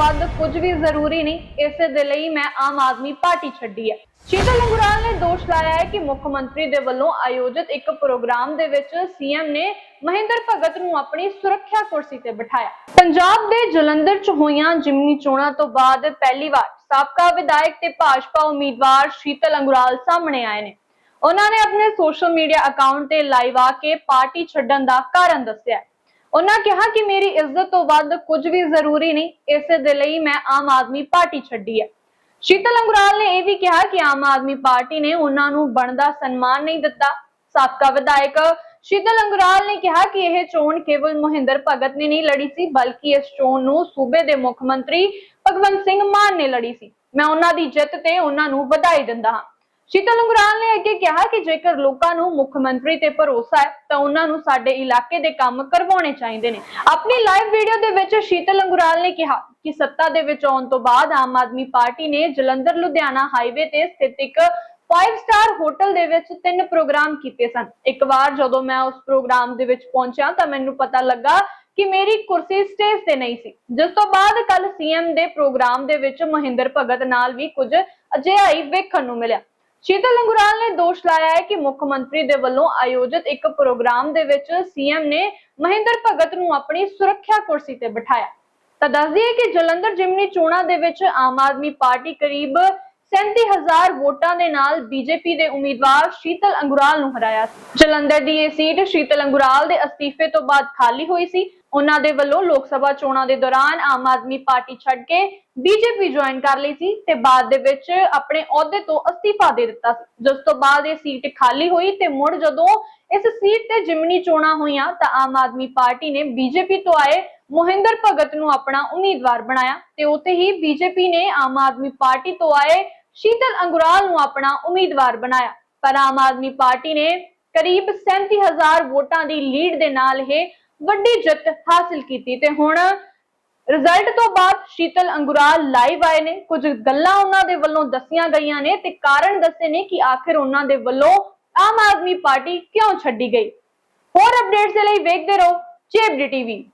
ਵੱਧ ਕੁਝ ਵੀ ਜ਼ਰੂਰੀ ਨਹੀਂ, ਇਸੇ ਦੇ ਲਈ ਮੈਂ ਆਮ ਆਦਮੀ ਪਾਰਟੀ ਛੱਡੀ ਹੈ। ਸ਼ੀਤਲ ਲੰਗੂਰਾਲ ਨੇ ਦੋਸ਼ ਲਾਇਆ ਹੈ ਕਿ ਮੁੱਖ ਮੰਤਰੀ ਦੇ ਵੱਲੋਂ ਆਯੋਜਿਤ ਇੱਕ ਪ੍ਰੋਗਰਾਮ ਦੇ ਵਿੱਚ ਸੀਐਮ ਨੇ ਮਹਿੰਦਰ ਭਗਤ ਨੂੰ ਆਪਣੀ ਸੁਰੱਖਿਆ ਕੁਰਸੀ ਤੇ ਬਿਠਾਇਆ। ਪੰਜਾਬ ਦੇ ਜਲੰਧਰ 'ਚ ਹੋਈਆਂ ਜਿਮਨੀ ਚੋਣਾਂ ਤੋਂ ਬਾਅਦ ਪਹਿਲੀ ਵਾਰ ਸਾਬਕਾ ਵਿਧਾਇਕ ਤੇ ਭਾਜਪਾ ਉਮੀਦਵਾਰ ਸ਼ੀਤਲ ਅੰਗੁਰਾਲ ਸਾਹਮਣੇ ਆਏ ਨੇ। ਉਹਨਾਂ ਨੇ ਆਪਣੇ ਸੋਸ਼ਲ ਮੀਡੀਆ ਅਕਾਊਂਟ ਤੇ ਲਾਈਵ ਆ ਕੇ ਪਾਰਟੀ ਛੱਡਣ ਦਾ ਕਾਰਨ ਦੱਸਿਆ ਉਹਨਾਂ ਕਿਹਾ ਕਿ ਮੇਰੀ ਇੱਜ਼ਤ ਤੋਂ ਵੱਧ ਕੁਝ ਵੀ ਜ਼ਰੂਰੀ ਨਹੀਂ, ਇਸੇ ਦੇ ਲਈ ਮੈਂ ਆਮ ਆਦਮੀ ਪਾਰਟੀ ਛੱਡੀ ਹੈ ਸ਼ੀਤਲ ਅੰਗੁਰਾਲ ਨੇ ਇਹ ਵੀ ਕਿਹਾ ਕਿ ਆਮ ਆਦਮੀ ਪਾਰਟੀ ਨੇ ਉਹਨਾਂ ਨੂੰ ਬਣਦਾ ਸਨਮਾਨ ਨਹੀਂ ਦਿੱਤਾ। ਸਾਬਕਾ ਵਿਧਾਇਕ ਸ਼ੀਤਲ ਅੰਗੁਰਾਲ ਨੇ ਕਿਹਾ ਕਿ ਇਹ ਚੋਣ ਕੇਵਲ ਮੋਹਿੰਦਰ ਭਗਤ ਨੇ ਨਹੀਂ ਲੜੀ ਸੀ, ਬਲਕਿ ਇਸ ਚੋਣ ਨੂੰ ਸੂਬੇ ਦੇ ਮੁੱਖ ਮੰਤਰੀ ਭਗਵੰਤ ਸਿੰਘ ਮਾਨ ਨੇ ਲੜੀ ਸੀ। ਮੈਂ ਉਹਨਾਂ ਦੀ ਜਿੱਤ ਤੇ ਉਹਨਾਂ ਨੂੰ ਵਧਾਈ ਦਿੰਦਾ ਹਾਂ। ਸ਼ੀਤਲ ਅੰਗੁਰਾਲ ਨੇ ਅੱਗੇ ਕਿਹਾ ਕਿ ਜੇਕਰ ਲੋਕਾਂ ਨੂੰ ਮੁੱਖ ਮੰਤਰੀ ਤੇ ਭਰੋਸਾ ਹੈ, ਤਾਂ ਉਹਨਾਂ ਨੂੰ ਸਾਡੇ ਇਲਾਕੇ ਦੇ ਕੰਮ ਕਰਵਾਉਣੇ ਚਾਹੀਦੇ ਨੇ। ਆਪਣੀ ਲਾਈਵ ਵੀਡੀਓ ਦੇ ਵਿੱਚ ਸ਼ੀਤਲ ਅੰਗੁਰਾਲ ਨੇ ਕਿਹਾ ਕਿ ਸੱਤਾ ਦੇ ਵਿੱਚ ਆਉਣ ਤੋਂ ਬਾਅਦ ਆਮ ਆਦਮੀ ਪਾਰਟੀ ਨੇ ਜਲੰਧਰ, ਲੁਧਿਆਣਾ ਹਾਈਵੇ ਤੇ ਸਥਿਤ ਇੱਕ 5 ਸਟਾਰ ਹੋਟਲ ਦੇ ਵਿੱਚ ਤਿੰਨ ਪ੍ਰੋਗਰਾਮ ਕੀਤੇ ਸਨ। ਇੱਕ ਵਾਰ ਜਦੋਂ ਮੈਂ ਉਸ ਪ੍ਰੋਗਰਾਮ ਦੇ ਵਿੱਚ ਪਹੁੰਚਿਆ, ਤਾਂ ਮੈਨੂੰ ਪਤਾ ਲੱਗਾ ਕਿ ਮੇਰੀ ਕੁਰਸੀ ਸਟੇਜ ਤੇ ਨਹੀਂ ਸੀ। ਜਿਸ ਤੋਂ ਬਾਅਦ ਕੱਲ ਸੀਐਮ ਦੇ ਪ੍ਰੋਗਰਾਮ ਦੇ ਵਿੱਚ ਮਹਿੰਦਰ ਭਗਤ ਨਾਲ ਵੀ ਕੁਝ ਅਜਿਹਾ ਹੀ ਵੇਖਣ ਨੂੰ ਮਿਲਿਆ। ਸ਼ੀਤਲ ਲੰਗੁਰਾਲ ਨੇ ਦੋਸ਼ ਲਾਇਆ ਹੈ ਕਿ ਮੁੱਖ ਮੰਤਰੀ ਦੇ ਵੱਲੋਂ ਆਯੋਜਿਤ ਇੱਕ ਪ੍ਰੋਗਰਾਮ ਦੇ ਵਿੱਚ ਸੀਐਮ ਨੇ ਮਹਿੰਦਰ ਭਗਤ ਨੂੰ ਆਪਣੀ ਸੁਰੱਖਿਆ ਕੁਰਸੀ ਤੇ ਬਿਠਾਇਆ। ਤਾਂ ਦੱਸ ਦਈਏ ਕਿ ਜਲੰਧਰ ਜਿਮਨੀ ਚੋਣਾਂ ਦੇ ਵਿੱਚ ਆਮ ਆਦਮੀ ਪਾਰਟੀ ਕਰੀਬ 37000 ਵੋਟਾਂ ਦੇ ਨਾਲ ਬੀਜੇਪੀ ਦੇ ਉਮੀਦਵਾਰ ਸ਼ੀਤਲ ਅੰਗੁਰਾਲ ਨੂੰ ਹਰਾਇਆ ਸੀ। ਜਲੰਧਰ ਦੀ ਇਹ ਸੀਟ ਸ਼ੀਤਲ ਅੰਗੁਰਾਲ ਦੇ ਅਸਤੀਫੇ ਤੋਂ ਬਾਅਦ ਖਾਲੀ ਹੋਈ ਸੀ। ਉਹਨਾਂ ਦੇ ਵੱਲੋਂ ਲੋਕ ਸਭਾ ਚੋਣਾਂ ਦੇ ਦੌਰਾਨ ਆਮ ਆਦਮੀ ਪਾਰਟੀ ਛੱਡ ਕੇ ਬੀਜੇਪੀ ਜੁਆਇਨ ਕਰ ਲਈ ਸੀ ਤੇ ਬਾਅਦ ਦੇ ਵਿੱਚ ਆਪਣੇ ਅਹੁਦੇ ਤੋਂ ਅਸਤੀਫਾ ਦੇ ਦਿੱਤਾ ਸੀ। ਜਿਸ ਤੋਂ ਬਾਅਦ ਇਹ ਸੀਟ ਖਾਲੀ ਹੋਈ ਤੇ ਮੁੜ ਜਦੋਂ ਇਸ ਸੀਟ ਤੇ ਜਿਮਨੀ ਚੋਣਾਂ ਹੋਈਆਂ ਤਾਂ ਆਮ ਆਦਮੀ ਪਾਰਟੀ ਨੇ ਬੀਜੇਪੀ ਤੋਂ ਆਏ ਮੋਹਿੰਦਰ ਭਗਤ ਨੂੰ ਆਪਣਾ ਉਮੀਦਵਾਰ ਬਣਾਇਆ ਤੇ ਉੱਥੇ ਹੀ ਬੀਜੇਪੀ ਨੇ ਆਮ ਆਦਮੀ ਪਾਰਟੀ ਤੋਂ ਆਏ ਸ਼ੀਤਲ ਅੰਗੁਰਾਲ ਨੂੰ ਆਪਣਾ ਉਮੀਦਵਾਰ ਬਣਾਇਆ। ਪਰ ਆਮ ਆਦਮੀ ਪਾਰਟੀ ਨੇ ਕਰੀਬ 37000 ਵੋਟਾਂ ਦੀ ਲੀਡ ਦੇ ਨਾਲ ਇਹ ਵੱਡੀ ਜਿੱਤ ਹਾਸਲ ਕੀਤੀ ਤੇ ਹੁਣ ਰਿਜ਼ਲਟ ਤੋਂ ਬਾਅਦ ਸ਼ੀਤਲ ਅੰਗੁਰਾਲ ਲਾਈਵ ਆਏ ਨੇ। ਕੁਝ ਗੱਲਾਂ ਉਹਨਾਂ ਦੇ ਵੱਲੋਂ ਦੱਸੀਆਂ ਗਈਆਂ ਨੇ ਤੇ ਕਾਰਨ ਦੱਸੇ ਨੇ ਕਿ ਆਖਿਰ ਉਹਨਾਂ ਦੇ ਵੱਲੋਂ ਆਮ ਆਦਮੀ ਪਾਰਟੀ ਕਿਉਂ ਛੱਡੀ ਗਈ। ਹੋਰ ਅਪਡੇਟਸ ਦੇ ਲਈ ਵੇਖਦੇ ਰਹੋ ਜੇਬਡੀ ਟੀਵੀ।